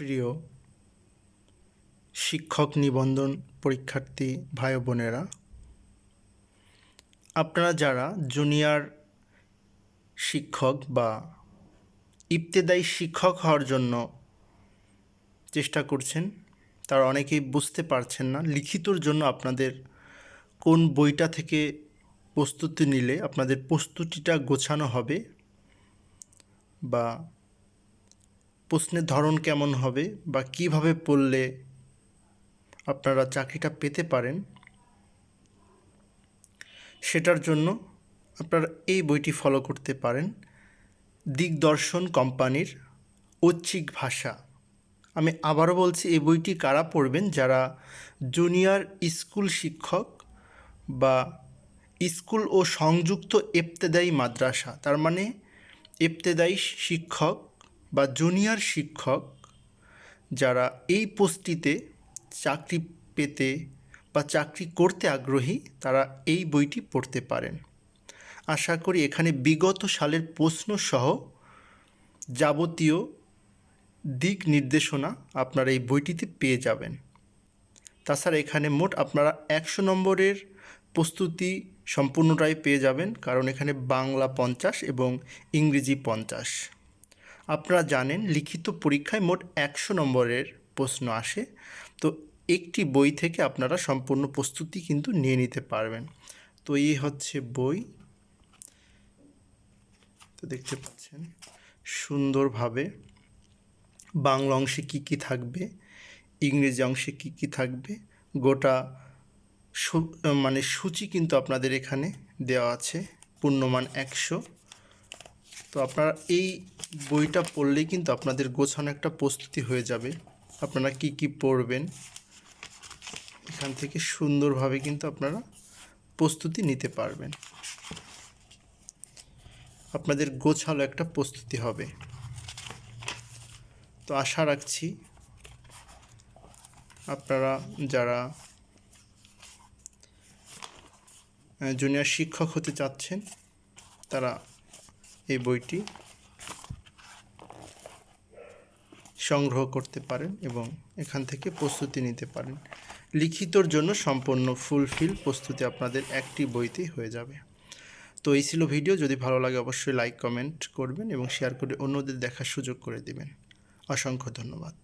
প্রিয় শিক্ষক নিবন্ধন পরীক্ষার্থী ভাই বোনেরা, আপনারা যারা জুনিয়র শিক্ষক বা ইবতেদায়ী শিক্ষক হওয়ার জন্য চেষ্টা করছেন, তারা অনেকেই বুঝতে পারছেন না, লিখিতর জন্য আপনাদের কোন বইটা থেকে প্রস্তুতি নিলে আপনাদের প্রস্তুতিটা গোছানো হবে বা প্রশ্নের ধরন কেমন হবে বা কীভাবে পড়লে আপনারা চাকরিটা পেতে পারেন, সেটার জন্য আপনারা এই বইটি ফলো করতে পারেন। দিগদর্শন কোম্পানির ঐচ্ছিক ভাষা। আমি আবারও বলছি, এই বইটি কারা পড়বেন? যারা জুনিয়র স্কুল শিক্ষক বা স্কুল ও সংযুক্ত ইবতেদায়ী মাদ্রাসা, তার মানে ইবতেদায়ী শিক্ষক বা জুনিয়র শিক্ষক যারা এই পোস্টটিতে চাকরি পেতে বা চাকরি করতে আগ্রহী, তারা এই বইটি পড়তে পারেন। আশা করি এখানে বিগত সালের প্রশ্ন সহ যাবতীয় দিক নির্দেশনা আপনারা এই বইটিতে পেয়ে যাবেন। তাছাড়া এখানে মোট আপনারা একশো নম্বরের প্রস্তুতি সম্পূর্ণটাই পেয়ে যাবেন, কারণ এখানে বাংলা পঞ্চাশ এবং ইংরেজি পঞ্চাশ। আপনারা জানেন লিখিত পরীক্ষায় মোট একশো নম্বরের প্রশ্ন আসে। তো একটি বই থেকে আপনারা সম্পূর্ণ প্রস্তুতি কিন্তু নিয়ে নিতে পারবেন। তো এই হচ্ছে বই। তো দেখতে পাচ্ছেন, সুন্দরভাবে বাংলা অংশে কী কী থাকবে, ইংরেজি অংশে কী কী থাকবে, গোটা মানে সূচি কিন্তু আপনাদের এখানে দেওয়া আছে, পূর্ণমান একশো। তো আপনারা এই বইটা পড়লেই কিন্তু আপনাদের গোছানো একটা প্রস্তুতি হয়ে যাবে। আপনারা কি কি পড়বেন? এখান থেকে সুন্দরভাবে কিন্তু আপনারা প্রস্তুতি নিতে পারবেন। আপনাদের গোছালো একটা প্রস্তুতি হবে। তো আশা রাখছি আপনারা যারা জুনিয়র শিক্ষক হতে চাচ্ছেন, তারা এই বইটি সংগ্রহ করতে পারেন এবং এখান থেকে প্রস্তুতি নিতে পারেন। লিখিতর জন্য সম্পূর্ণ ফুলফিল প্রস্তুতি আপনাদের একটি বইতেই হয়ে যাবে। তো এই ছিল ভিডিও যদি ভালো লাগে অবশ্যই লাইক কমেন্ট করবেন এবং শেয়ার করে অন্যদের দেখার সুযোগ করে দেবেন। অসংখ্য ধন্যবাদ।